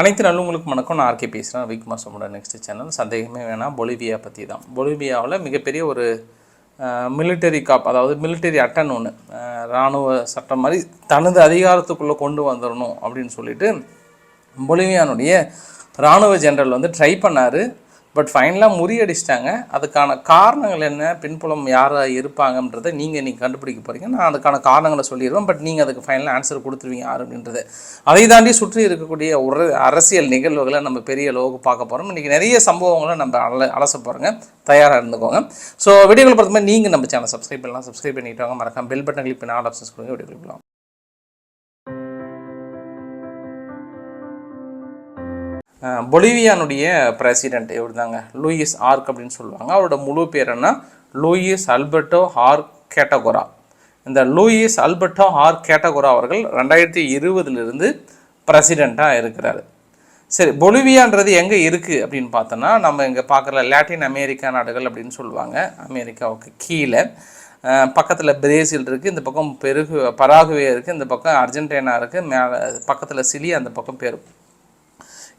அனைத்து நல்லவங்களுக்கும் வணக்கம். நான் ஆர்கே பேசுகிறேன் விக் சோமோட நெக்ஸ்ட் சேனல். சந்தேகமே வேணாம். பொலிவியா பற்றி தான். பொலிவியாவில் மிகப்பெரிய ஒரு மிலிட்டரி காப் அதாவது மிலிட்டரி அட்டன் ஒன்று இராணுவ சட்டம் மாதிரி தனது அதிகாரத்துக்குள்ளே கொண்டு வந்துடணும் அப்படின்னு சொல்லிட்டு பொலிவியானுடைய இராணுவ ஜெனரல் வந்து ட்ரை பண்ணார். பட் ஃபைனலாக முறியடிச்சிட்டாங்க. அதுக்கான காரணங்கள் என்ன? பின்புலம் யாராக இருப்பாங்கன்றதை நீங்கள் நீங்கள் கண்டுபிடிக்க போகிறீங்க நான் அதுக்கான காரணங்களை சொல்லிடுவேன். பட் நீங்கள் அதுக்கு ஃபைனலாக ஆன்சர் கொடுத்துருவீங்க யார் அப்படின்றது. அதை தாண்டி சுற்றி இருக்கக்கூடிய ஒரு அரசியல் நிகழ்வுகளை நம்ம பெரிய அளவுக்கு பார்க்க போகிறோம் இன்றைக்கி நிறைய சம்பவங்களை நம்ம அல அலச போகிறோங்க தயாராக இருந்துக்கோங்க. ஸோ வீடியோக்கள் பொறுத்த மாதிரி நீங்கள் நம்ம சேனல் சப்ஸ்கிரைப் பண்ணலாம். சப்ஸ்கிரைப் பண்ணிட்டு வாங்க மறக்காம பெல் பட்டன் கிளிக் பண்ணி ஆல் ஆப்ஷன்ஸ் கொடுங்க. வீடியோ கிளிக் பொலிவியானுடைய பிரசிடென்ட் இவர் தாங்க லூயிஸ் ஆர்க் அப்படின்னு சொல்லுவாங்க. அவரோட முழு பேர் என்ன? Luis Alberto Arce Catacora. இந்த லூயிஸ் அல்பர்டோ ஆர் கேட்டகோரா அவர்கள் ரெண்டாயிரத்தி இருபதுலேருந்து பிரசிடெண்ட்டாக இருக்கிறாரு. சரி பொலிவியான்றது எங்கே இருக்குது அப்படின்னு பார்த்தோன்னா நம்ம இங்கே பார்க்குற லாட்டின் அமெரிக்கா நாடுகள் அப்படின்னு சொல்லுவாங்க. அமெரிக்காவுக்கு கீழே. பக்கத்தில் பிரேசில் இருக்குது இந்த பக்கம் பெருகு பராகுவே இருக்குது இந்த பக்கம் அர்ஜென்டினா இருக்குது மேலே பக்கத்தில் சிலி அந்த பக்கம் பெரு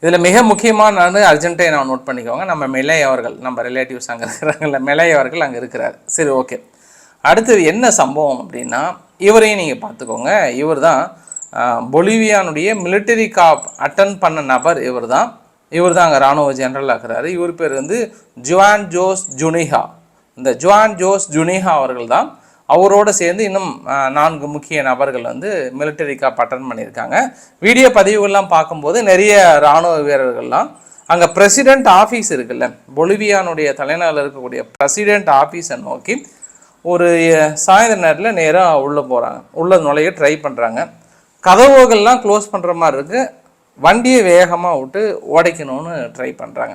இதில் மிக முக்கியமான நான் அர்ஜென்டினா நோட் பண்ணிக்கோங்க. நம்ம மிலை அவர்கள் நம்ம ரிலேட்டிவ்ஸ் அங்கே இருக்கிறாங்கல்ல மிலை அவர்கள் அங்கே இருக்கிறார். சரி ஓகே அடுத்தது என்ன சம்பவம் அப்படின்னா இவரையும் நீங்கள் பார்த்துக்கோங்க. இவர் தான் பொலிவியானுடைய மிலிட்டரி காப் அட்டன் பண்ண நபர் இவர் தான் இவர் தான் அங்கே இராணுவ ஜெனரல் ஆகிறாரு இவர் பேர் வந்து ஜுவான் ஜோஸ் ஜுனிஹா. இந்த ஜுவான் ஜோஸ் ஜுனிஹா அவர்கள் தான் அவரோடு சேர்ந்து இன்னும் நான்கு முக்கிய நபர்கள் வந்து மிலிட்டரிக்காக அட்டன் பண்ணியிருக்காங்க. வீடியோ பதிவுகள்லாம் பார்க்கும்போது நிறைய இராணுவ வீரர்கள்லாம் அங்கே பிரசிடெண்ட் ஆஃபீஸ் இருக்குல்ல பொலிவியானுடைய தலைநகரில் இருக்கக்கூடிய பிரசிடெண்ட் ஆஃபீஸை நோக்கி ஒரு சாயந்தர நேரத்தில் நேராக உள்ளே போகிறாங்க உள்ளே நுழைய ட்ரை பண்ணுறாங்க கதவுகள்லாம் க்ளோஸ் பண்ணுற மாதிரி இருக்குது வண்டியை வேகமாக விட்டு உடைக்கணும்னு ட்ரை பண்ணுறாங்க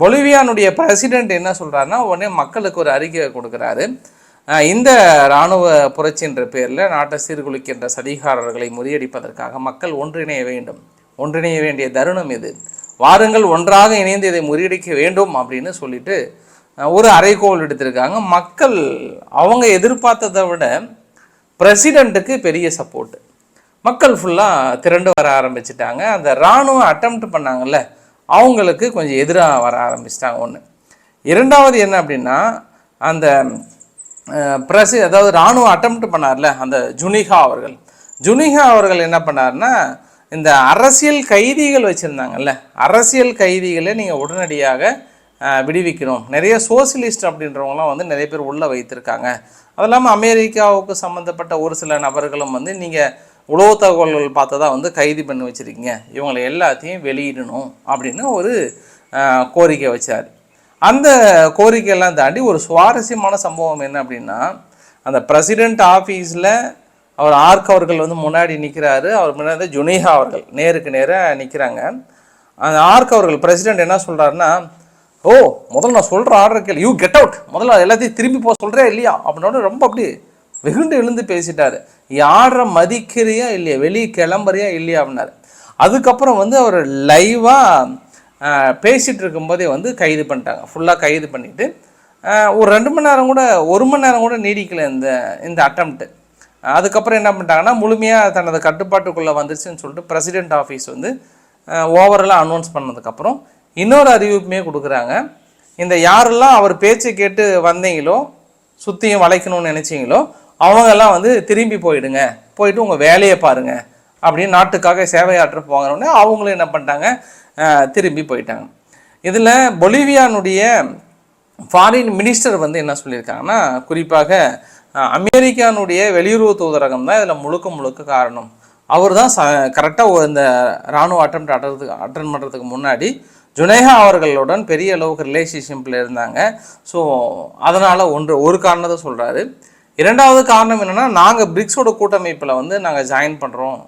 பொலிவியானுடைய பிரசிடெண்ட் என்ன சொல்கிறாருன்னா உடனே மக்களுக்கு ஒரு அறிக்கை கொடுக்குறாரு. இந்த இராணுவ புரட்சின்ற பேரில் நாட்டை சீர்குலைக்கின்ற சதிகாரர்களை முறியடிப்பதற்காக மக்கள் ஒன்றிணைய வேண்டும். ஒன்றிணைய வேண்டிய தருணம் இது வாருங்கள் ஒன்றாக இணைந்து இதை முறியடிக்க வேண்டும் அப்படின்னு சொல்லிட்டு ஒரு அறைகோல் எடுத்திருக்காங்க. மக்கள் அவங்க எதிர்பார்த்ததை விட பிரசிடெண்ட்டுக்கு பெரிய சப்போர்ட்டு மக்கள் ஃபுல்லாக திரண்டு வர ஆரம்பிச்சிட்டாங்க. அந்த இராணுவம் அட்டம்ப்ட் பண்ணாங்கல்ல அவங்களுக்கு கொஞ்சம் எதிராக வர ஆரம்பிச்சிட்டாங்க ஒன்று இரண்டாவது என்ன அப்படின்னா அந்த பிரசி அதாவது இராணுவம் அட்டம்ப்ட் பண்ணார்ல அந்த ஜுனிகா அவர்கள். ஜுனிகா அவர்கள் என்ன பண்ணாருன்னா இந்த அரசியல் கைதிகள் வச்சுருந்தாங்கல்ல அரசியல் கைதிகளை நீங்கள் உடனடியாக விடுவிக்கணும். நிறைய சோசியலிஸ்ட் அப்படின்றவங்களாம் வந்து நிறைய பேர் உள்ளே வைத்திருக்காங்க. அது இல்லாமல் அமெரிக்காவுக்கு சம்மந்தப்பட்ட ஒரு சில நபர்களும் வந்து நீங்கள் உளவு தகவல்கள் பார்த்ததா வந்து கைது பண்ணி வச்சுருக்கீங்க. இவங்களை எல்லாத்தையும் வெளியிடணும் அப்படின்னு ஒரு கோரிக்கை வச்சார். அந்த கோரிக்கையெல்லாம் தாண்டி ஒரு சுவாரஸ்யமான சம்பவம் என்ன அப்படின்னா அந்த பிரசிடென்ட் ஆஃபீஸில் அவர் ஆர்க் அவர்கள் வந்து முன்னாடி நிற்கிறாரு அவர் முன்னாடி ஜுனிஹா அவர்கள் நேருக்கு நேராக நிற்கிறாங்க அந்த ஆர்க் அவர்கள் பிரசிடென்ட் என்ன சொல்கிறாருன்னா ஓ முதல்ல நான் சொல்கிற ஆர்டர் கேள். யூ கெட் அவுட் முதல்ல எல்லாத்தையும் திரும்பி போக சொல்கிறே இல்லையா? அப்படின்னோட ரொம்ப அப்படி வெகுண்டு எழுந்து பேசிட்டார். யாரை மதிக்கிறியா இல்லையா? வெளியே கிளம்புறியா இல்லையா? அப்படின்னாரு. அதுக்கப்புறம் வந்து அவர் லைவாக பேசிகிட்டு இருக்கும்போதே வந்து கைது பண்ணிட்டாங்க. ஃபுல்லாக கைது பண்ணிவிட்டு ஒரு ரெண்டு மணி நேரம் கூட ஒரு மணி நேரம் கூட நீடிக்கல இந்த இந்த அட்டம்ப்ட்டு அதுக்கப்புறம் என்ன பண்ணிட்டாங்கன்னா முழுமையாக தனது கட்டுப்பாட்டுக்குள்ளே வந்துருச்சுன்னு சொல்லிட்டு பிரசிடென்ட் ஆஃபீஸ் வந்து ஓவரெல்லாம் அனௌன்ஸ் பண்ணதுக்கப்புறம் இன்னொரு அறிவிப்புமே கொடுக்குறாங்க. இந்த யாரெல்லாம் அவர் பேச்சை கேட்டு வந்தீங்களோ சுற்றியும் வளைக்கணும்னு நினச்சிங்களோ அவங்கெல்லாம் வந்து திரும்பி போயிடுங்க. போயிட்டு உங்கள் வேலையை பாருங்க. அப்படின்னு நாட்டுக்காக சேவையாற்ற போகிறோன்னே அவங்களும் என்ன பண்ணிட்டாங்க திரும்பி போயிட்டாங்க. இதில் பொலிவியானுடைய ஃபாரின் மினிஸ்டர் வந்து என்ன சொல்லியிருக்காங்கன்னா குறிப்பாக அமெரிக்கானுடைய வெளியுறவு தூதரகம் தான் இதில் முழுக்க முழுக்க காரணம். அவர் தான் ச கரெக்டாக இந்த இராணுவ அட்டம் அட்டன் அட்டன் பண்ணுறதுக்கு முன்னாடி ஜுனேஹா அவர்களுடன் பெரிய அளவுக்கு ரிலேஷன்ஷிப்பில் இருந்தாங்க. ஸோ அதனால் ஒன்று ஒரு காரணத்தை சொல்கிறாரு இரண்டாவது காரணம் என்னென்னா நாங்கள் பிரிக்ஸோட கூட்டமைப்பில் வந்து நாங்கள் ஜாயின் பண்ணுறோம்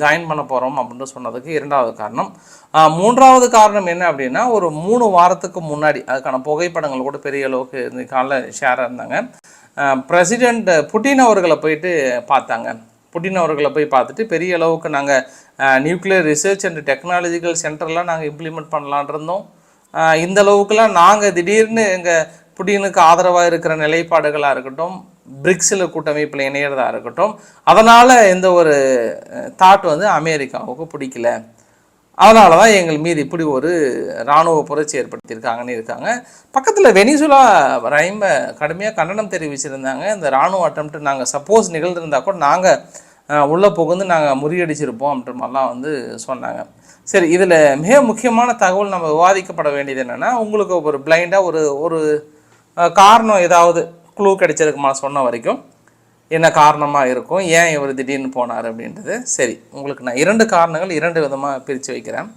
ஜாயின் பண்ண போகிறோம் அப்படின்னு சொன்னதுக்கு இரண்டாவது காரணம். மூன்றாவது காரணம் என்ன அப்படின்னா ஒரு மூணு வாரத்துக்கு முன்னாடி அதுக்கான புகைப்படங்கள் கூட பெரிய அளவுக்கு இந்த காலைல ஷேராக இருந்தாங்க. பிரசிடெண்ட் புட்டின் அவர்களை போயிட்டு பார்த்தாங்க. புட்டின் அவர்களை போய் பார்த்துட்டு பெரிய அளவுக்கு நாங்கள் நியூக்ளியர் ரிசர்ச் அண்ட் டெக்னாலஜிக்கல் சென்டர்லாம் நாங்கள் இம்ப்ளிமெண்ட் பண்ணலான் இருந்தோம். இந்த அளவுக்குலாம் நாங்கள் திடீர்னு எங்கள் புட்டினுக்கு ஆதரவாக இருக்கிற நிலைப்பாடுகளாக இருக்கட்டும் பிரிக்ஸில் கூட்டமைப்பில் இணையிறதா இருக்கட்டும் அதனால் எந்த ஒரு தாட் வந்து அமெரிக்காவுக்கு பிடிக்கல. அதனால தான் எங்கள் மீது இப்படி ஒரு இராணுவ புரட்சி ஏற்படுத்தியிருக்காங்கன்னு இருக்காங்க. பக்கத்தில் வெனிசுலா ரொம்ப கடுமையாக கண்டனம் தெரிவிச்சிருந்தாங்க. இந்த இராணுவ அட்டம்ப்ட் நாங்கள் சப்போஸ் நிகழ்ந்திருந்தா கூட நாங்கள் உள்ளே புகுந்து நாங்கள் முறியடிச்சிருப்போம் அப்படின்ற மாதிரிலாம் வந்து சொன்னாங்க. சரி இதில் மிக முக்கியமான தகவல் நம்ம விவாதிக்கப்பட வேண்டியது என்னென்னா உங்களுக்கு ஒரு பிளைண்டாக ஒரு ஒரு காரணம் ஏதாவது க்ளூ கிடைச்சதுக்குமா சொன்ன வரைக்கும் என்ன காரணமாக இருக்கும் ஏன் இவர் திடீர்னு போனார் அப்படின்றது. சரி உங்களுக்கு நான் இரண்டு காரணங்கள் இரண்டு விதமாக பிரித்து வைக்கிறேன்.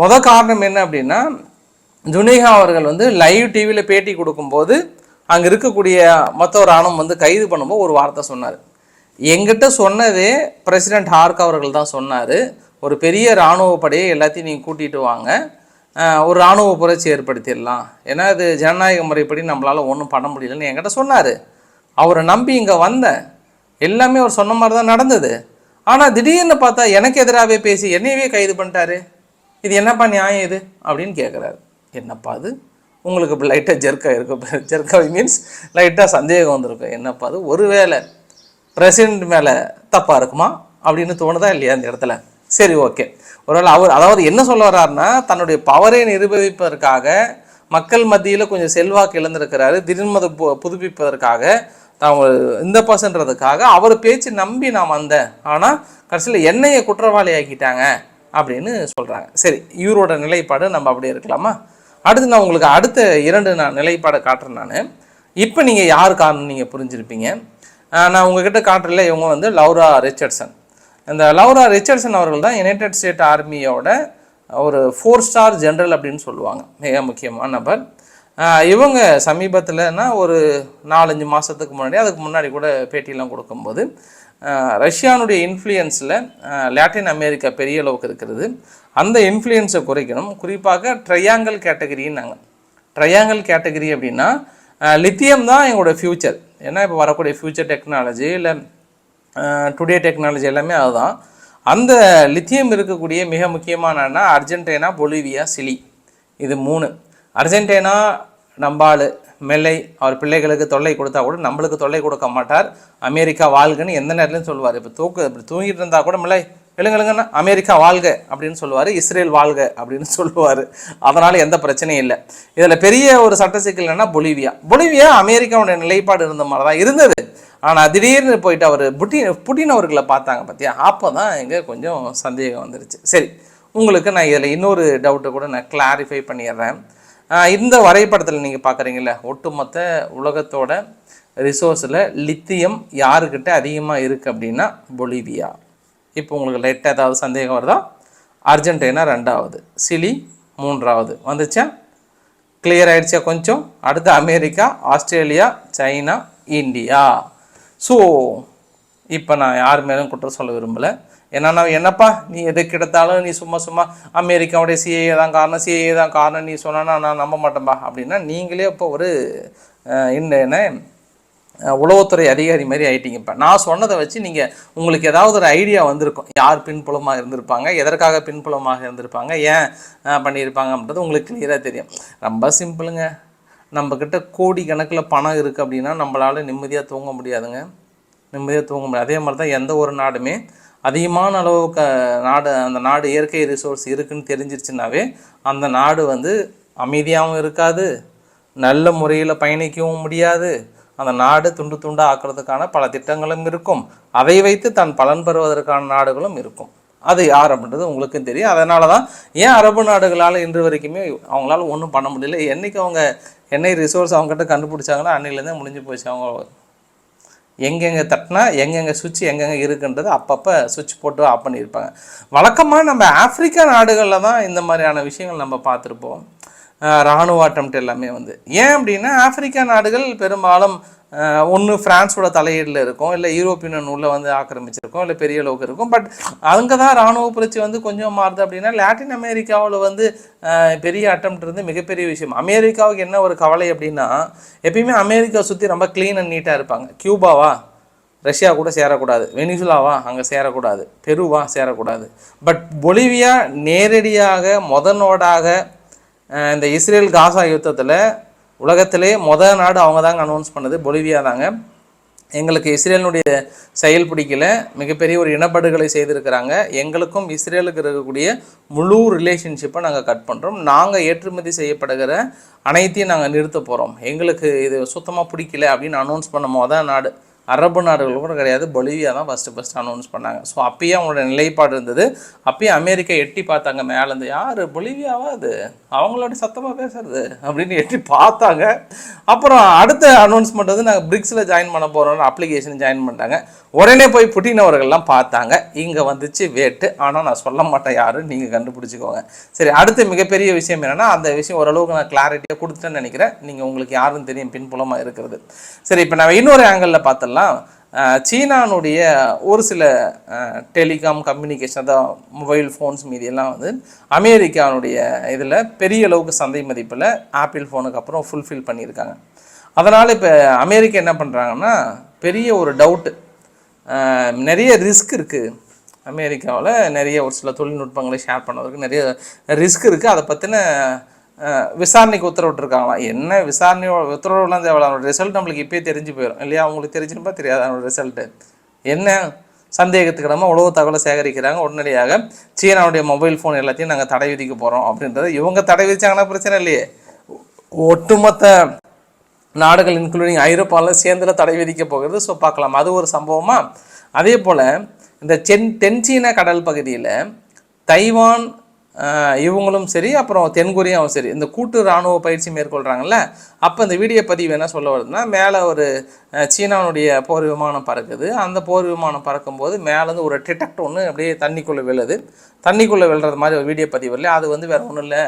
முத காரணம் என்ன அப்படின்னா ஜுனேகா அவர்கள் வந்து லைவ் டிவியில் பேட்டி கொடுக்கும்போது அங்கே இருக்கக்கூடிய மொத்த ராணுவம் வந்து கைது பண்ணும்போது ஒரு வார்த்தை சொன்னார். எங்கிட்ட சொன்னதே பிரசிடென்ட் ஹார்க் அவர்கள் தான் சொன்னார். ஒரு பெரிய இராணுவ படையை எல்லாத்தையும் நீங்கள் கூட்டிகிட்டு வாங்க. ஒரு இராணுவ புரட்சி ஏற்படுத்திடலாம். ஏன்னா அது ஜனநாயக முறைப்படி நம்மளால் ஒன்றும் பண்ண முடியலன்னு என்கிட்ட சொன்னார். அவரை நம்பி இங்கே வந்தேன் எல்லாமே அவர் சொன்ன மாதிரி தான் நடந்தது. ஆனால் திடீர்னு பார்த்தா எனக்கு எதிராகவே பேசி என்னையவே கைது பண்ணிட்டாரு. இது என்னப்பா நியாயம் இது? அப்படின்னு கேட்குறாரு என்னப்பா அது? உங்களுக்கு இப்போ லைட்டாக ஜெர்க்காக இருக்கும் ஜெர்க்கா மீன்ஸ் லைட்டாக சந்தேகம் வந்திருக்கும். என்னப்பா அது? ஒருவேளை பிரசிடென்ட் மேலே தப்பாக இருக்குமா? அப்படின்னு தோணுதா இல்லையா அந்த இடத்துல? சரி ஓகே ஒருவேளை அவர் அதாவது என்ன சொல்ல வர்றாருன்னா தன்னுடைய பவரை நிரூபிப்பதற்காக மக்கள் மத்தியில் கொஞ்சம் செல்வாக்கு இழந்திருக்கிறாரு. திடீர்னு பு புதுப்பிப்பதற்காக தான் இந்த பர்சன்றதுக்காக அவர் பேச்சு நம்பி நான் வந்தேன். ஆனால் கடைசியில் என்னையை குற்றவாளி ஆக்கிட்டாங்க அப்படின்னு சொல்கிறாங்க சரி இவரோட நிலைப்பாடு நம்ம அப்படியே இருக்கலாமா? அடுத்து நான் உங்களுக்கு அடுத்த இரண்டு நான் நிலைப்பாடை காட்டுறேன் நான். இப்போ நீங்கள் யார் காரணம் நீங்கள் புரிஞ்சிருப்பீங்க. நான் உங்ககிட்ட காட்டுறல இவங்க வந்து லௌரா ரிச்சர்ட்சன். இந்த லௌரா ரிச்சர்ட்சன் அவர்கள் தான் யுனைடெட் ஸ்டேட் ஆர்மியோட ஒரு ஃபோர் ஸ்டார் ஜென்ரல் அப்படின்னு சொல்லுவாங்க. மிக முக்கியமான நபர். இவங்க சமீபத்தில்னா ஒரு நாலஞ்சு மாதத்துக்கு முன்னாடி அதுக்கு முன்னாடி கூட பேட்டியெல்லாம் கொடுக்கும்போது ரஷ்யானுடைய இன்ஃப்ளூயன்ஸில் லாட்டின் அமெரிக்கா பெரிய அளவுக்கு இருக்கிறது. அந்த இன்ஃப்ளூயன்ஸை குறைக்கணும். குறிப்பாக ட்ரையாங்கல் கேட்டகரின்னாங்க ட்ரையாங்கல் கேட்டகரி அப்படின்னா லித்தியம் தான் எங்களோட ஃப்யூச்சர் ஏன்னா இப்போ வரக்கூடிய ஃப்யூச்சர் டெக்னாலஜி இல்லை டுடே டெக்னாலஜி எல்லாமே அதுதான். அந்த லித்தியம் இருக்கக்கூடிய மிக முக்கியமான அர்ஜென்டினா பொலிவியா சிலி. இது மூணு. அர்ஜென்டினா நம்பாள் மெல்லை அவர் பிள்ளைகளுக்கு தொல்லை கொடுத்தா கூட நம்மளுக்கு தொல்லை கொடுக்க மாட்டார். அமெரிக்கா வாழ்கன்னு எந்த நேரத்துலையும் சொல்லுவார். இப்போ தூக்கு இப்படி தூங்கிட்டு இருந்தால் கூட மில்லை எழுங்களுங்கன்னா அமெரிக்கா வாழ்க அப்படின்னு சொல்லுவார். இஸ்ரேல் வாழ்க அப்படின்னு சொல்லுவார். அதனால் எந்த பிரச்சனையும் இல்லை. இதில் பெரிய ஒரு சட்ட சிக்கல் என்னன்னா பொலிவியா. பொலிவியா அமெரிக்காவுடைய நிலைப்பாடு இருந்த மாதிரி தான் இருந்தது. ஆனால் திடீர்னு போயிட்டு அவர் புட்டின் புட்டின் அவர்களை பார்த்தாங்க பார்த்தியா அப்போ தான் எங்கே கொஞ்சம் சந்தேகம் வந்துருச்சு. சரி உங்களுக்கு நான் இதில் இன்னொரு டவுட்டை கூட நான் கிளாரிஃபை பண்ணிடுறேன். இந்த வரைபடத்தில் நீங்கள் பார்க்குறீங்கள ஒட்டுமொத்த உலகத்தோட ரிசோர்ஸில் லித்தியம் யாருக்கிட்ட அதிகமாக இருக்குது அப்படின்னா பொலிவியா இப்போ உங்களுக்கு லைட்டாக ஏதாவது சந்தேகம் வருதா? அர்ஜென்டினா ரெண்டாவது சிலி மூன்றாவது. வந்துச்சா? கிளியர் ஆகிடுச்சா கொஞ்சம்? அடுத்து America Australia China India. So இப்போ நான் யார் மேலும் குற்றம் சொல்ல விரும்பலை. ஏன்னா நான் என்னப்பா நீ எது கிடைத்தாலும் நீ சும்மா சும்மா அமெரிக்காவுடைய சிஏஏ தான் காரணம் சிஏஏ தான் காரணம் நீ சொன்னா நான் நம்ப மாட்டேன்பா அப்படின்னா நீங்களே இப்போ ஒரு அஹ், என்ன உளவுத்துறை அதிகாரி மாதிரி ஆயிட்டீங்க இப்போ நான் சொன்னதை வச்சு நீங்கள் உங்களுக்கு ஏதாவது ஒரு ஐடியா வந்திருக்கும். யார் பின்புலமாக இருந்திருப்பாங்க எதற்காக பின்புலமாக இருந்திருப்பாங்க ஏன் பண்ணியிருப்பாங்க அப்படின்றது உங்களுக்கு கிளியராக தெரியும். ரொம்ப சிம்பிளுங்க. நம்மக்கிட்ட கோடி கணக்கில் பணம் இருக்குது அப்படின்னா நம்மளால் நிம்மதியாக தூங்க முடியாதுங்க. நிம்மதியாக தூங்க முடியாது. அதே மாதிரி தான் எந்த ஒரு நாடுமே அதிகமான அளவு க நாடு அந்த நாடு இயற்கை ரிசோர்ஸ் இருக்குன்னு தெரிஞ்சிருச்சுனாவே அந்த நாடு வந்து அமைதியாகவும் இருக்காது. நல்ல முறையில் பயணிக்கவும் முடியாது. அந்த நாடு துண்டு துண்டாக ஆக்கிறதுக்கான பல திட்டங்களும் இருக்கும். அதை வைத்து தான் பலன் பெறுவதற்கான நாடுகளும் இருக்கும். அது யார் அப்படின்றது உங்களுக்கும் தெரியும். அதனால தான் ஏன் அரபு நாடுகளால் இன்று வரைக்குமே அவங்களால ஒன்றும் பண்ண முடியல. என்றைக்கு அவங்க எண்ணெய் ரிசோர்ஸ் அவங்ககிட்ட கண்டுபிடிச்சாங்கன்னா அன்னையிலேருந்தே முடிஞ்சு போச்சு அவங்க. எங்கெங்கே தட்டினா எங்கெங்கே சுவிட்ச் எங்கெங்கே இருக்குன்றது அப்பப்போ சுவிட்ச் போட்டு ஆஃப் பண்ணியிருப்பாங்க. வழக்கமாக நம்ம ஆப்பிரிக்கா நாடுகளில் தான் இந்த மாதிரியான விஷயங்கள் நம்ம பார்த்துருப்போம். இராணுவ அட்டம்ப்ட் எல்லாமே வந்து. ஏன் அப்படின்னா ஆப்பிரிக்கா நாடுகள் பெரும்பாலும் ஒன்று ஃப்ரான்ஸோட தலையீடில் இருக்கும் இல்லை யூரோப்பியன் உள்ள வந்து ஆக்கிரமிச்சிருக்கும் இல்லை பெரிய அளவுக்கு இருக்கும். பட் அங்கே தான் இராணுவ புரட்சி வந்து கொஞ்சம் மாறுது அப்படின்னா லாட்டின் அமெரிக்காவில் வந்து பெரிய அட்டம் இருந்து மிகப்பெரிய விஷயம். அமெரிக்காவுக்கு என்ன ஒரு கவலை அப்படின்னா எப்பயுமே அமெரிக்கா சுற்றி ரொம்ப க்ளீன் அண்ட் நீட்டாக இருப்பாங்க. கியூபாவா? ரஷ்யா கூட சேரக்கூடாது. வெனிசுலாவா? அங்கே சேரக்கூடாது. பெருவா? சேரக்கூடாது. பட் பொலிவியா நேரடியாக முதனோடாக இந்த இஸ்ரேல் காசா யுத்தத்தில் உலகத்திலே மொதல் நாடு அவங்க தாங்க அனௌன்ஸ் பண்ணது பொலிவியா தாங்க. எங்களுக்கு இஸ்ரேலினுடைய செயல் பிடிக்கல மிகப்பெரிய ஒரு இனப்படுகொலை செய்திருக்கிறாங்க. எங்களுக்கும் இஸ்ரேலுக்கு இருக்கக்கூடிய முழு ரிலேஷன்ஷிப்பை நாங்கள் கட் பண்ணுறோம் நாங்கள் ஏற்றுமதி செய்யப்படுகிற அனைத்தையும் நாங்கள் நிறுத்த போகிறோம் எங்களுக்கு இது சுத்தமாக பிடிக்கல அப்படின்னு அனௌன்ஸ் பண்ண மொதல் நாடு அரபு நாடுகள் கூட கிடையாது. பொலிவியா தான் ஃபஸ்ட்டு ஃபஸ்ட்டு அனௌன்ஸ் பண்ணாங்க. ஸோ அப்பயே அவங்களோட நிலைப்பாடு இருந்தது. அப்பயே அமெரிக்கா எட்டி பார்த்தாங்க மேலேருந்து. யார்? பொலிவியாவா அது? அவங்களோட சத்தமாக பேசுறது அப்படின்னு எட்டி பார்த்தாங்க. அப்புறம் அடுத்த அனௌன்ஸ்மெண்ட் வந்து நாங்கள் பிரிக்ஸில் ஜாயின் பண்ண போகிறோம்னு அப்ளிகேஷன் ஜாயின் பண்ணிட்டாங்க. உடனே போய் புட்டின் அவர்கள்லாம் பார்த்தாங்க. இங்கே வந்துச்சு வேட்டு. ஆனால் நான் சொல்ல மாட்டேன் யாரும் நீங்கள் கண்டுபிடிச்சிக்கோங்க. சரி அடுத்த மிகப்பெரிய விஷயம் என்னென்னா அந்த விஷயம் ஓரளவுக்கு நான் கிளாரிட்டியாக கொடுத்துட்டேன்னு நினைக்கிறேன். நீங்கள் உங்களுக்கு யாருன்னு தெரியும். பின்புலமாக இருக்கிறது. சரி இப்போ நான் இன்னொரு ஆங்கிளில் பார்த்துடலாம். அஹ், சீனானுடைய ஒரு சில டெலிகாம் கம்யூனிகேஷன் அதான் மொபைல் ஃபோன்ஸ் மீதி எல்லாம் வந்து அமெரிக்கானுடைய இதில் பெரிய அளவுக்கு சந்தை மதிப்பில் ஆப்பிள் ஃபோனுக்கு அப்புறம் ஃபுல்ஃபில் பண்ணியிருக்காங்க. அதனால் இப்போ அமெரிக்கா என்ன பண்ணுறாங்கன்னா பெரிய ஒரு டவுட்டு நிறைய ரிஸ்க் இருக்குது அமெரிக்காவில் நிறைய ஒரு சில தொழில்நுட்பங்களை ஷேர் பண்ணுறதுக்கு நிறைய ரிஸ்க் இருக்குது அதை பற்றின விசாரணைக்கு உத்தரவிட்டிருக்காங்களாம் என்ன விசாரணையோட உத்தரவுலாம் தேவை அவனோட ரிசல்ட் நம்மளுக்கு இப்பயே தெரிஞ்சு போயிடும் இல்லையா? அவங்களுக்கு தெரிஞ்சிருப்பா தெரியாது. அவனோட ரிசல்ட்டு என்ன சந்தேகத்துக்கிடமா உளவு தகவலை சேகரிக்கிறாங்க. உடனடியாக சீனாவுடைய மொபைல் ஃபோன் எல்லாத்தையும் நாங்கள் தடை விதிக்க போகிறோம் அப்படின்றது இவங்க தடை விதிச்சாங்கன்னா பிரச்சனை இல்லையே. ஒட்டுமொத்த நாடுகள் இன்க்ளூடிங் ஐரோப்பாவில் சேர்ந்துல தடை விதிக்க போகிறது. ஸோ பார்க்கலாம். அது ஒரு சம்பவமாக அதே போல் இந்த சென் தென்சீன கடல் பகுதியில் தைவான் இவங்களும் சரி அப்புறம் தென்கொரியாவும் சரி. இந்த கூட்டு இராணுவ பயிற்சி மேற்கொள்கிறாங்கல்ல அப்போ இந்த வீடியோ பதிவு என்ன சொல்ல வருதுன்னா மேலே ஒரு சீனாவுடைய போர் விமானம் பறக்குது. அந்த போர் விமானம் பறக்கும்போது மேலேருந்து ஒரு டிடெக்ட் ஒன்று அப்படியே தண்ணிக்குள்ளே விழுது. தண்ணிக்குள்ளே விழுறது மாதிரி ஒரு வீடியோ பதிவு இல்லையா அது வந்து வேறு ஒன்றும் இல்லை.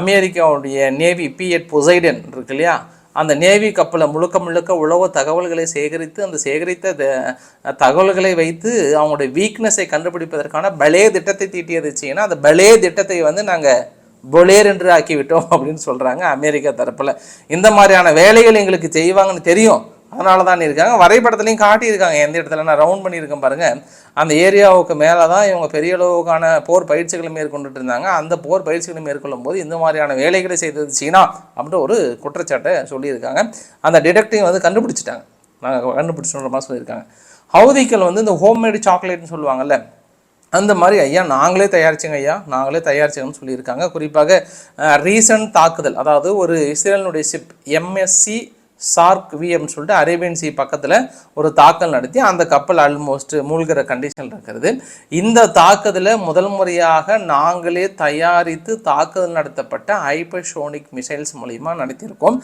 அமெரிக்காவுடைய நேவி பிஎட் பொசைடன் இருக்கு இல்லையா? அந்த நேவி கப்பலை முழுக்க முழுக்க உளவு தகவல்களை சேகரித்து அந்த சேகரித்த த- தகவல்களை வைத்து அவங்களுடைய வீக்னஸை கண்டுபிடிப்பதற்கான பலே திட்டத்தை தீட்டியது சீனா. அந்த பலே திட்டத்தை வந்து நாங்கள் பொலேர் என்று ஆக்கிவிட்டோம் அப்படின்னு சொல்கிறாங்க அமெரிக்கா தரப்பில். இந்த மாதிரியான வேலைகள் எங்களுக்கு செய்வாங்கன்னு தெரியும். அதனால தான் இருக்காங்க. வரைபடத்துலையும் காட்டியிருக்காங்க. எந்த இடத்துல நான் ரவுண்ட் பண்ணியிருக்கேன் பாருங்கள் அந்த ஏரியாவுக்கு மேலே தான் இவங்க பெரிய அளவுக்கான போர் பயிற்சிகளை மேற்கொண்டுட்டு இருந்தாங்க அந்த போர் பயிற்சிகளை மேற்கொள்ளும் போது இந்த மாதிரியான வேலைகளை செய்தது சீனா அப்படின்ற ஒரு குற்றச்சாட்டை சொல்லியிருக்காங்க. அந்த டிடெக்டிவ் வந்து கண்டுபிடிச்சிட்டாங்க. நாங்கள் கண்டுபிடிச்சோன்ற மாதிரி சொல்லியிருக்காங்க. ஹவுதிக்கள் வந்து இந்த ஹோம்மேடு சாக்லேட்னு சொல்லுவாங்கல்ல அந்த மாதிரி ஐயா நாங்களே தயாரிச்சோங்க ஐயா. நாங்களே தயாரிச்சுங்கன்னு சொல்லியிருக்காங்க. குறிப்பாக ரீசன்ட் தாக்குதல் அதாவது ஒரு இஸ்ரேலினுடைய ஷிப் எம்எஸ்சி சார்க் விஎம்னு சொல்லிட்டு அரேபியன் சி பக்கத்தில் ஒரு தாக்கல் நடத்தி அந்த கப்பல் ஆல்மோஸ்ட் மூழ்கிற கண்டிஷன் இருக்கிறது. இந்த தாக்குதலில் முதல் முறையாக நாங்களே தயாரித்து தாக்குதல் நடத்தப்பட்ட ஹைப்பர்ஷோனிக் மிசைல்ஸ் மூலிமா நடத்தியிருக்கோம்.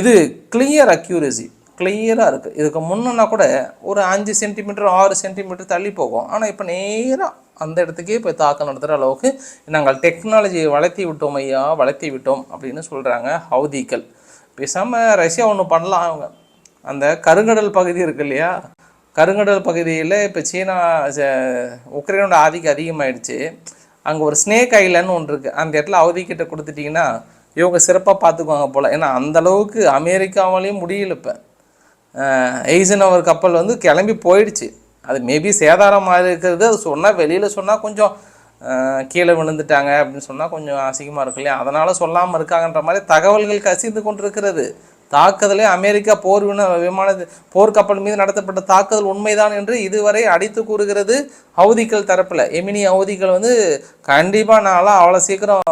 இது கிளியர் அக்யூரசி கிளியராக இருக்குது இதுக்கு முன்னன்னா கூட ஒரு அஞ்சு சென்டிமீட்டர் ஆறு சென்டிமீட்டர் தள்ளி போகும். ஆனால் இப்போ நேராக அந்த இடத்துக்கே போய் தாக்கம் நடத்துகிற அளவுக்கு நாங்கள் டெக்னாலஜியை வளர்த்தி விட்டோம் ஐயா வளர்த்தி விட்டோம் அப்படின்னு சொல்கிறாங்க ஹவுதிகள். பேசாமல் ரஷ்யா ஒன்று பண்ணலாம் அவங்க. அந்த கருங்கடல் பகுதி இருக்கு இல்லையா? கருங்கடல் பகுதியில் இப்போ சீனா ச- உக்ரைனோட ஆதிக்கம் அதிகமாகிடுச்சு அங்கே ஒரு ஸ்னேக் ஐலன்னு ஒன்று இருக்குது அந்த இடத்துல அவதிக்கிட்ட கொடுத்துட்டிங்கன்னா இவங்க சிறப்பாக பார்த்துக்குவாங்க போல். ஏன்னா அந்தளவுக்கு அமெரிக்காவிலையும் முடியல இப்போ. எய்சன் அவர் கப்பல் வந்து கிளம்பி போயிடுச்சு. அது மேபி சேதாரமாக இருக்கிறது. அது சொன்னால் வெளியில் சொன்னால் கொஞ்சம் கீழே விழுந்துட்டாங்க அப்படின்னு சொன்னால் கொஞ்சம் அசிங்கமாக இருக்கு இல்லையா? அதனால் சொல்லாமல் இருக்காங்கன்ற மாதிரி தகவல்கள் கசிந்து கொண்டிருக்கிறது. தாக்குதலே அமெரிக்கா போர் வின விமான போர்க்கப்பல் மீது நடத்தப்பட்ட தாக்குதல் உண்மைதான் என்று இதுவரை அடித்து கூறுகிறது ஹவுதிகள் தரப்பில். எமினி ஹவுதிகள் வந்து கண்டிப்பாக நான்லாம் அவ்வளோ சீக்கிரம்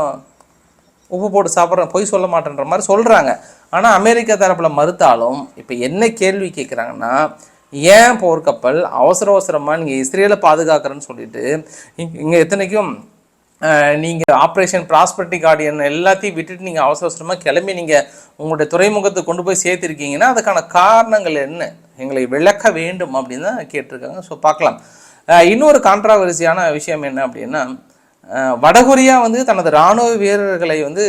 உப்பு போட்டு சாப்பிட்றேன் பொய் சொல்ல மாட்டேன்ற மாதிரி சொல்கிறாங்க ஆனால் அமெரிக்கா தரப்பில் மறுத்தாலும் இப்போ என்ன கேள்வி கேட்குறாங்கன்னா ஏன் போர்க்கப்பல்? அவசர அவசரமாக நீங்கள் இஸ்ரேலை பாதுகாக்கிறேன்னு சொல்லிட்டு இங்கே எத்தனைக்கும் நீங்கள் ஆப்ரேஷன் ப்ராஸ்பர்ட்டி கார்டியன் எல்லாத்தையும் விட்டுட்டு நீங்கள் அவசர அவசரமாக கிளம்பி நீங்கள் உங்களுடைய துறைமுகத்தை கொண்டு போய் சேர்த்துருக்கீங்கன்னா அதுக்கான காரணங்கள் என்ன? எங்களை விளக்க வேண்டும் அப்படின்னு தான் கேட்டிருக்காங்க. ஸோ பார்க்கலாம். இன்னொரு கான்ட்ராவர்சியான விஷயம் என்ன அப்படின்னா வடகொரியா வந்து தனது இராணுவ வீரர்களை வந்து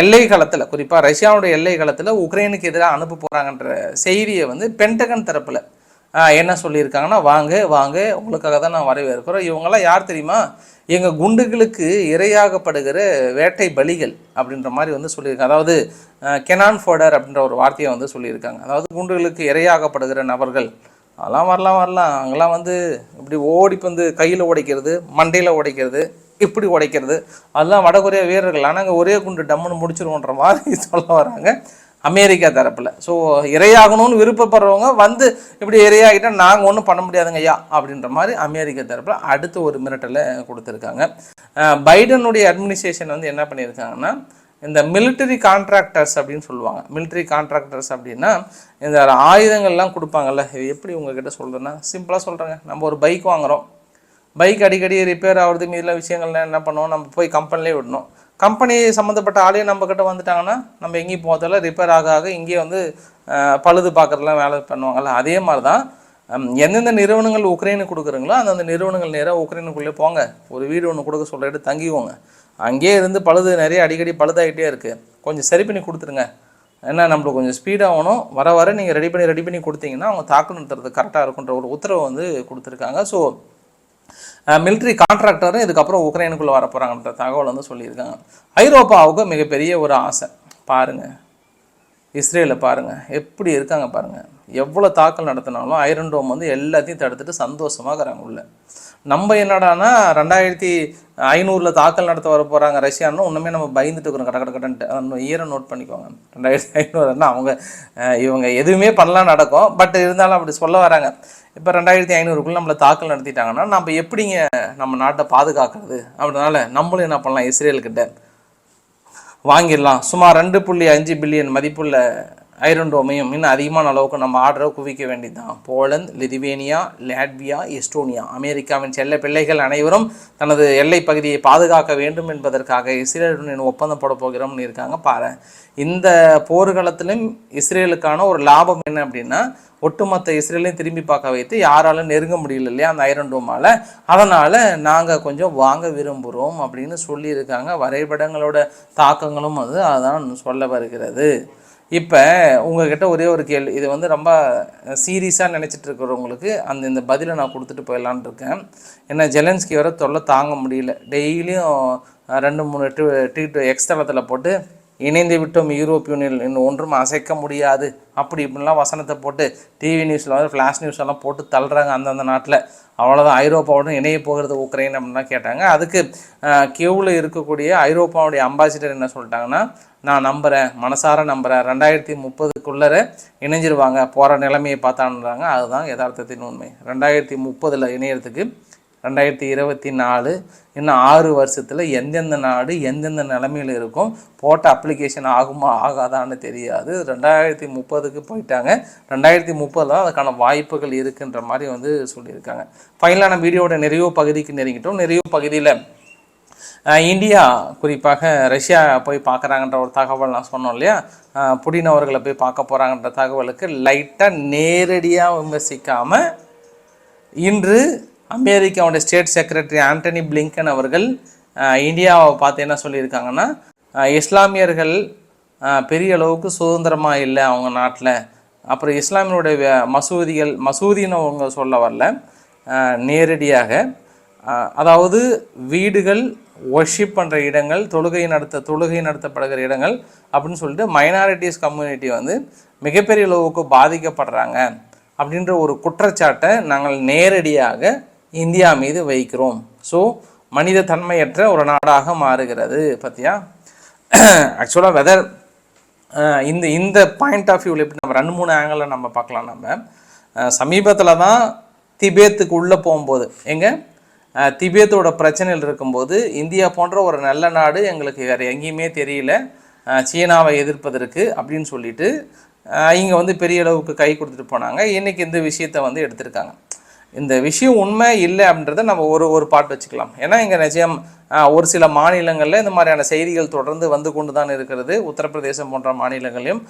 எல்லை களத்தில் குறிப்பாக ரஷ்யாவுடைய எல்லை களத்தில் உக்ரைனுக்கு எதிராக அனுப்ப போகிறாங்கன்ற செய்தியை வந்து பென்டகன் தரப்பில் என்ன சொல்லியிருக்காங்கன்னா வாங்க வாங்க உங்களுக்காக தான் நான் வரவேற்கிறோம். இவங்கெல்லாம் யார் தெரியுமா? எங்கள் குண்டுகளுக்கு இரையாகப்படுகிற வேட்டை பலிகள் அப்படின்ற மாதிரி வந்து சொல்லியிருக்காங்க. அதாவது கெனான் ஃபோடர் அப்படின்ற ஒரு வார்த்தையை வந்து சொல்லியிருக்காங்க. அதாவது குண்டுகளுக்கு இரையாகப்படுகிற நபர்கள். அதெல்லாம் வரலாம் வரலாம். அங்கெல்லாம் வந்து இப்படி ஓடி வந்து கையில் உடைக்கிறது மண்டையில் உடைக்கிறது இப்படி உடைக்கிறது? அதெல்லாம் வடகொரியா வீரர்கள். ஆனால் ஒரே குண்டு டம்முன்னு முடிச்சிருவோன்ற மாதிரி சொல்ல வராங்க. அமெரிக்கா தரப்பில். ஸோ இரையாகணும்னு விருப்பப்படுறவங்க வந்து இப்படி இரையாகிட்டால் நாங்கள் ஒன்றும் பண்ண முடியாதுங்க ஐயா அப்படின்ற மாதிரி அமெரிக்கா தரப்பில் அடுத்த ஒரு மிரட்டலை கொடுத்துருக்காங்க. பைடனுடைய அட்மினிஸ்ட்ரேஷன் வந்து என்ன பண்ணியிருக்காங்கன்னா இந்த மிலிட்டரி கான்ட்ராக்டர்ஸ் அப்படின்னு சொல்லுவாங்க. மிலிட்டரி கான்ட்ராக்டர்ஸ் அப்படின்னா இந்த ஆயுதங்கள்லாம் கொடுப்பாங்கல்ல. இது எப்படி உங்ககிட்ட சொல்கிறேன்னா சிம்பிளாக சொல்கிறேங்க நம்ம ஒரு பைக் வாங்குகிறோம் பைக் அடிக்கடி ரிப்பேர் ஆகிறது மீதில விஷயங்கள்லாம் என்ன பண்ணுவோம்? நம்ம போய் கம்பெனிலே விடணும். கம்பெனி சம்மந்தப்பட்ட ஆளே நம்மக்கிட்ட வந்துட்டாங்கன்னா நம்ம எங்கேயும் போகிறதில்ல ரிப்பேர் ஆக ஆக இங்கேயே வந்து பழுது பார்க்குறதுலாம் வேலை பண்ணுவாங்கல்ல. அதே மாதிரி தான் எந்தெந்த நிறுவனங்கள் உக்ரைனுக்கு கொடுக்குறீங்களோ அந்தந்த நிறுவனங்கள் நேராக உக்ரைனுக்குள்ளே போங்க. ஒரு வீடு ஒன்று கொடுக்க சொல்லிட்டு தங்கிக்கோங்க. அங்கேயே இருந்து பழுது நிறைய அடிக்கடி பழுதாகிட்டே இருக்குது கொஞ்சம் சரி பண்ணி கொடுத்துருங்க. ஏன்னா நம்மளுக்கு கொஞ்சம் ஸ்பீடாகணும் வர வர நீங்கள் ரெடி பண்ணி ரெடி பண்ணி கொடுத்தீங்கன்னா அவங்க தாக்கு நிறுத்துறது கரெக்டாக இருக்குன்ற ஒரு உத்தரவு வந்து கொடுத்துருக்காங்க. ஸோ மிலிட்ரி கான்ட்ராக்டரும் இதுக்கப்புறம் உக்ரைனுக்குள்ளே வர போகிறாங்கன்ற தகவல் வந்து சொல்லியிருக்காங்க. ஐரோப்பாவுக்கு மிகப்பெரிய ஒரு ஆசை. பாருங்கள் இஸ்ரேலை பாருங்கள் எப்படி இருக்காங்க பாருங்கள் எவ்வளோ தாக்கல் நடத்தினாலும் ஐரன் டோம் வந்து எல்லாத்தையும் தடுத்துட்டு சந்தோஷமாக இருக்கிறாங்க உள்ள. நம்ம என்னடான்னா ரெண்டாயிரத்தி ஐநூறில் தாக்கல் நடத்த வர போகிறாங்க ரஷ்யான்னு ஒன்றுமே நம்ம பயந்துட்டு இருக்கிறோம். கட கட கடன்ட்டு அந்த நோட் பண்ணிக்கோங்க. ரெண்டாயிரத்தி ஐநூறுன்னா அவங்க இவங்க எதுவுமே பண்ணலாம் நடக்கும். பட் இருந்தாலும் அப்படி சொல்ல வராங்க. இப்போ ரெண்டாயிரத்தி ஐநூறுக்குள்ள நம்மளை தாக்கல் நடத்திட்டாங்கன்னா நம்ம எப்படிங்க நம்ம நாட்டை பாதுகாக்கிறது? அப்படினால நம்மளும் என்ன பண்ணலாம்? இஸ்ரேல்கிட்ட வாங்கிடலாம். சுமார் ரெண்டு புள்ளி அஞ்சு பில்லியன் மதிப்புள்ள ஐரன் டோமையும் இன்னும் அதிகமான அளவுக்கு நம்ம ஆர்டரை குவிக்க வேண்டியதுதான். Poland Lithuania Latvia Estonia. அமெரிக்காவின் செல்ல பிள்ளைகள் அனைவரும் தனது எல்லை பகுதியை பாதுகாக்க வேண்டும் என்பதற்காக இஸ்ரேலுடன் ஒப்பந்தம் போட போகிறோம்னு இருக்காங்க. பாரு இந்த போர்க்களத்திலும் இஸ்ரேலுக்கான ஒரு லாபம் என்ன அப்படின்னா ஒட்டுமொத்த இஸ்ரேலையும் திரும்பி பார்க்க வைத்து யாராலும் நெருங்க முடியல இல்லையா அந்த ஐரன் டோமால் அதனால் நாங்கள் கொஞ்சம் வாங்க விரும்புகிறோம் அப்படின்னு சொல்லியிருக்காங்க. வரைபடங்களோட தாக்கங்களும் அது அதான் சொல்ல வருகிறது. இப்போ உங்ககிட்ட ஒரே ஒரு கேள்வி. இது வந்து ரொம்ப சீரியஸாக நினச்சிட்டு இருக்கிறவங்களுக்கு அந்த இந்த பதிலை நான் கொடுத்துட்டு போயிடலான் இருக்கேன். ஏன்னா ஜெலன்ஸ்கி வர தொல்லை தாங்க முடியல. டெய்லியும் ரெண்டு மூணு டு ட்வீட் எக்ஸ் தளத்தில் போட்டு இணைந்து விட்டோம் யூரோப் யூனியன் இன்னும் ஒன்றும் அசைக்க முடியாது. அப்படி இப்படிலாம் வசனத்தை போட்டு டிவி நியூஸில் வந்து ஃப்ளாஷ் நியூஸ் எல்லாம் போட்டு தள்ளுறாங்க அந்தந்த நாட்டில். அவ்வளோதான் ஐரோப்பாவுடன் இணைய போகிறது உக்ரைன் அப்படின்லாம் கேட்டாங்க. அதுக்கு கியூவில் இருக்கக்கூடிய ஐரோப்பாவுடைய அம்பாசிடர் என்ன சொல்லிட்டாங்கன்னா நான் நம்புகிறேன் மனசார நம்புகிறேன் ரெண்டாயிரத்தி முப்பதுக்குள்ளே இணைஞ்சிருவாங்க போகிற நிலைமையை பார்த்தான்றாங்க. அதுதான் யதார்த்தத்தின் உண்மை. ரெண்டாயிரத்தி முப்பதில் இணையறதுக்கு ரெண்டாயிரத்தி இருபத்தி நாலு இன்னும் ஆறு வருஷத்தில் எந்தெந்த நாடு எந்தெந்த நிலமையில் இருக்கும் போட்ட அப்ளிகேஷன் ஆகுமா ஆகாதான்னு தெரியாது. ரெண்டாயிரத்தி முப்பதுக்கு போயிட்டாங்க. ரெண்டாயிரத்தி முப்பதில் தான் அதுக்கான வாய்ப்புகள் இருக்குன்ற மாதிரி வந்து சொல்லியிருக்காங்க. ஃபைனலான வீடியோட நிறைவு பகுதிக்கு நெருங்கிட்டோம். நிறைவு பகுதியில் இந்தியா குறிப்பாக ரஷ்யா போய் பார்க்குறாங்கன்ற ஒரு தகவல் நான் சொன்னோம் இல்லையா? புடின் அவர்களை போய் பார்க்க போகிறாங்கன்ற தகவலுக்கு லைட்டாக நேரடியாக விமர்சிக்காமல் இன்று அமெரிக்காவுடைய ஸ்டேட் செக்ரட்டரி ஆண்டனி பிளிங்கன் அவர்கள் இந்தியாவை பார்த்து என்ன சொல்லியிருக்காங்கன்னா இஸ்லாமியர்கள் பெரிய அளவுக்கு சுதந்திரமாக இல்லை அவங்க நாட்டில். அப்புறம் இஸ்லாமியனுடைய மசூதிகள் மசூதின்னு அவங்க சொல்ல வரல. நேரடியாக. அதாவது வீடுகள் ஒர்ஷிப் பண்ணுற இடங்கள் தொழுகை நடத்த தொழுகை நடத்தப்படுகிற இடங்கள் அப்படின்னு சொல்லிட்டு மைனாரிட்டிஸ் கம்யூனிட்டி வந்து மிகப்பெரிய அளவுக்கு பாதிக்கப்படுறாங்க அப்படின்ற ஒரு குற்றச்சாட்டை நாங்கள் நேரடியாக இந்தியா மீது வைக்கிறோம். ஸோ மனித தன்மையற்ற ஒரு நாடாக மாறுகிறது. பார்த்தியா ஆக்சுவலாக வெதர் இந்த இந்த பாயிண்ட் ஆஃப் வியூவில் எப்படி நம்ம ரெண்டு மூணு ஆங்கிளில் நம்ம பார்க்கலாம் நம்ம. சமீபத்தில் தான் திபேத்துக்கு உள்ளே போகும்போது எங்கே? திபேத்தோட பிரச்சனையில் இருக்கும்போது இந்தியா போன்ற ஒரு நல்ல நாடு எங்களுக்கு வேறு எங்கேயுமே தெரியல. சீனாவை எதிர்ப்பதற்கு அப்படின்னு சொல்லிட்டு இங்கே வந்து பெரிய அளவுக்கு கை கொடுத்துட்டு போனாங்க. இன்றைக்கி இந்த விஷயத்தை வந்து எடுத்திருக்காங்க. இந்த விஷயம் உண்மை இல்லை அப்படின்றத நம்ம ஒரு ஒரு பாட்டு வச்சுக்கலாம். ஏன்னா இங்கே நிச்சயம் ஒரு சில மாநிலங்களில் இந்த மாதிரியான செய்திகள் தொடர்ந்து வந்து கொண்டு தான் இருக்கிறது. உத்தரப்பிரதேசம் போன்ற மாநிலங்களையும்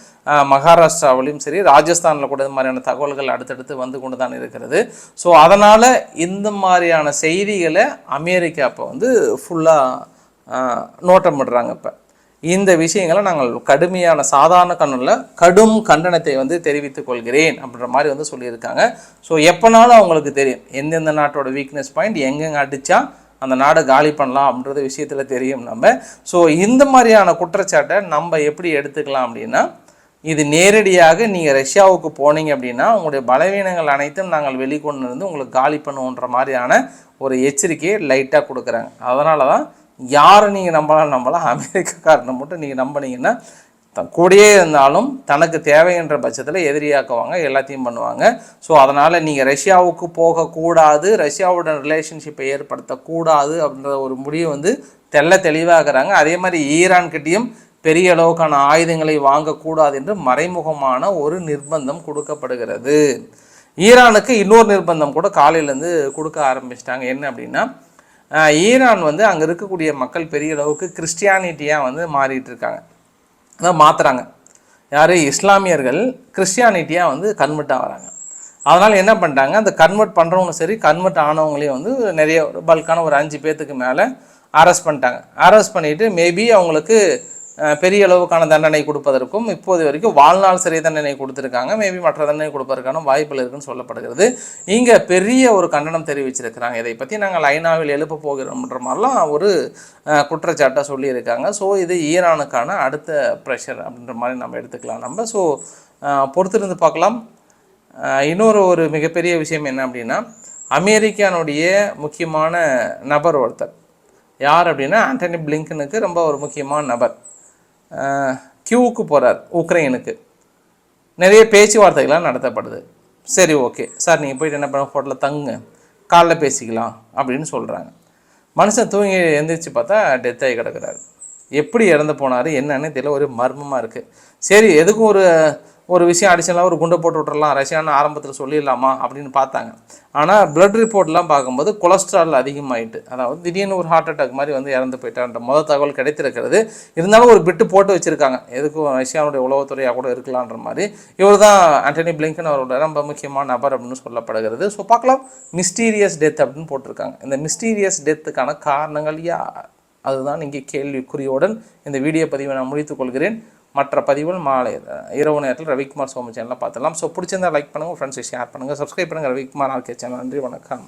மகாராஷ்டிராவிலையும் சரி ராஜஸ்தானில் கூட இந்த மாதிரியான தகவல்கள் அடுத்தடுத்து வந்து கொண்டு தான் இருக்கிறது. ஸோ அதனால் இந்த மாதிரியான செய்திகளை அமெரிக்கா இப்போ வந்து ஃபுல்லாக நோட்டமிடுறாங்க இப்போ. இந்த விஷயங்களை நாங்கள் கடுமையான சாதாரண கண்ணில் கடும் கண்டனத்தை வந்து தெரிவித்துக் கொள்கிறேன் அப்படின்ற மாதிரி வந்து சொல்லியிருக்காங்க. ஸோ எப்போனாலும் அவங்களுக்கு தெரியும். எந்தெந்த நாட்டோட வீக்னஸ் பாயிண்ட் எங்கெங்கே அடித்தா அந்த நாடை காலி பண்ணலாம் அப்படின்ற விஷயத்தில் தெரியும் நம்ம. ஸோ இந்த மாதிரியான குற்றச்சாட்டை நம்ம எப்படி எடுத்துக்கலாம் அப்படின்னா இது நேரடியாக நீங்கள் ரஷ்யாவுக்கு போனீங்க அப்படின்னா உங்களுடைய பலவீனங்கள் அனைத்தும் நாங்கள் வெளிக்கொண்டு இருந்து உங்களுக்கு காலி பண்ணுவோன்ற மாதிரியான ஒரு எச்சரிக்கையை லைட்டாக கொடுக்குறாங்க. அதனால தான் யாரை நீங்கள் நம்பலாம் நம்பலாம். அமெரிக்காக்காரனை மட்டும் நீங்கள் நம்பினீங்கன்னா தன் கூடயே இருந்தாலும் தனக்கு தேவைன்ற பட்சத்தில் எதிரியாக்குவாங்க எல்லாத்தையும் பண்ணுவாங்க. ஸோ அதனால் நீங்கள் ரஷ்யாவுக்கு போகக்கூடாது ரஷ்யாவுடன் ரிலேஷன்ஷிப்பை ஏற்படுத்தக்கூடாது அப்படின்ற ஒரு முடிவு வந்து தெள்ள தெளிவாகிறாங்க அதே மாதிரி ஈரான்கிட்டேயும் பெரிய அளவுக்கான ஆயுதங்களை வாங்கக்கூடாது என்று மறைமுகமான ஒரு நிர்பந்தம் கொடுக்கப்படுகிறது. ஈரானுக்கு இன்னொரு நிர்பந்தம் கூட காலையிலேருந்து கொடுக்க ஆரம்பிச்சிட்டாங்க. என்ன அப்படின்னா ஈரான் வந்து அங்கே இருக்கக்கூடிய மக்கள் பெரிய அளவுக்கு கிறிஸ்டியானிட்டியாக வந்து மாறிட்டு இருக்காங்க. அதான் மாற்றுறாங்க யார்? இஸ்லாமியர்கள் கிறிஸ்டியானிட்டியாக வந்து கன்வெர்ட் ஆகிறாங்க. அதனால் என்ன பண்ணிட்டாங்க அந்த கன்வெர்ட் பண்ணுறவங்களும் சரி கன்வெர்ட் ஆனவங்களையும் வந்து நிறைய ஒரு பல்கான ஒரு அஞ்சு பேர்த்துக்கு மேலே அரெஸ்ட் பண்ணிட்டாங்க. அரெஸ்ட் பண்ணிவிட்டு மேபி அவங்களுக்கு பெரிய அளவுக்கான தண்டனை கொடுப்பதற்கும் இப்போது வரைக்கும் வாழ்நாள் சிறை தண்டனை கொடுத்துருக்காங்க. மேபி மற்ற தண்டனை கொடுப்பதற்கான வாய்ப்புகள் இருக்குன்னு சொல்லப்படுகிறது. இங்கே பெரிய ஒரு கண்டனம் தெரிவிச்சிருக்கிறாங்க. இதை பற்றி நாங்கள் ஐநாவில் எழுப்ப போகிறோம்ன்ற மாதிரிலாம் ஒரு குற்றச்சாட்டாக சொல்லியிருக்காங்க. ஸோ இது ஈரானுக்கான அடுத்த ப்ரெஷர் அப்படின்ற மாதிரி நம்ம எடுத்துக்கலாம் நம்ம. ஸோ பொறுத்திருந்து பார்க்கலாம். இன்னொரு ஒரு மிகப்பெரிய விஷயம் என்ன அப்படின்னா அமெரிக்கானுடைய முக்கியமான நபர் ஒருத்தர். யார் அப்படின்னா ஆண்டனி பிளிங்கனுக்கு ரொம்ப ஒரு முக்கியமான நபர். கியூவுக்கு போகிறார் உக்ரைனுக்கு. நிறைய பேச்சுவார்த்தைகள்லாம் நடத்தப்படுது. சரி ஓகே. சார் நீங்கள் போயிட்டு என்ன பண்ண ஹோட்டலில் தங்குங்க. காலைல பேசிக்கலாம் அப்படின்னு சொல்கிறாங்க மனுஷன் தூங்கி எந்திரிச்சு பார்த்தா டெத்தாகி ஆகி கிடக்குறாரு. எப்படி இறந்து போனார் என்னன்னு தெரியல. ஒரு மர்மமாக இருக்குது சரி எதுக்கும் ஒரு ஒரு விஷயம் அடிஷனலாக ஒரு குண்டை போட்டு விட்டுறலாம். ரஷ்யான்னு ஆரம்பத்தில் சொல்லிடலாமா? அப்படின்னு பார்த்தாங்க. ஆனால் பிளட் ரிப்போர்ட்லாம் பார்க்கும்போது கொலஸ்ட்ரால் அதிகமாயிட்டு அதாவது திடீர்னு ஒரு ஹார்ட் அட்டாக் மாதிரி வந்து இறந்து போயிட்டான்ற முதல் தகவல் கிடைத்திருக்கிறது. இருந்தாலும் ஒரு பிட்டு போட்டு வச்சுருக்காங்க. எதுக்கும் ரஷ்யாவுடைய உளவுத்துறையாக கூட இருக்கலான்ற மாதிரி. இவர் தான் ஆண்டனி பிளிங்கன் அவரோட ரொம்ப முக்கியமான நபர் அப்படின்னு சொல்லப்படுகிறது. ஸோ பார்க்கலாம். மிஸ்டீரியஸ் டெத் அப்படின்னு போட்டிருக்காங்க. இந்த மிஸ்டீரியஸ் டெத்துக்கான காரணங்கள் யா அதுதான் இங்கே கேள்விக்குறியுடன் இந்த வீடியோ பதிவை நான் முடித்துக் கொள்கிறேன். மற்ற பதிவுகள் மாலை இரவு நேரத்தில் ரவிக்குமார் சோம சேனலில் பார்த்துடலாம். ஸோ பிடிச்சிருந்தா லைக் பண்ணுங்கள் ஃப்ரெண்ட்ஸை ஷேர் பண்ணுங்கள் சப்ஸ்கிரைப் பண்ணுங்கள் ரவிக்குமார் ஆர்கே சேனல் நன்றி வணக்கம்.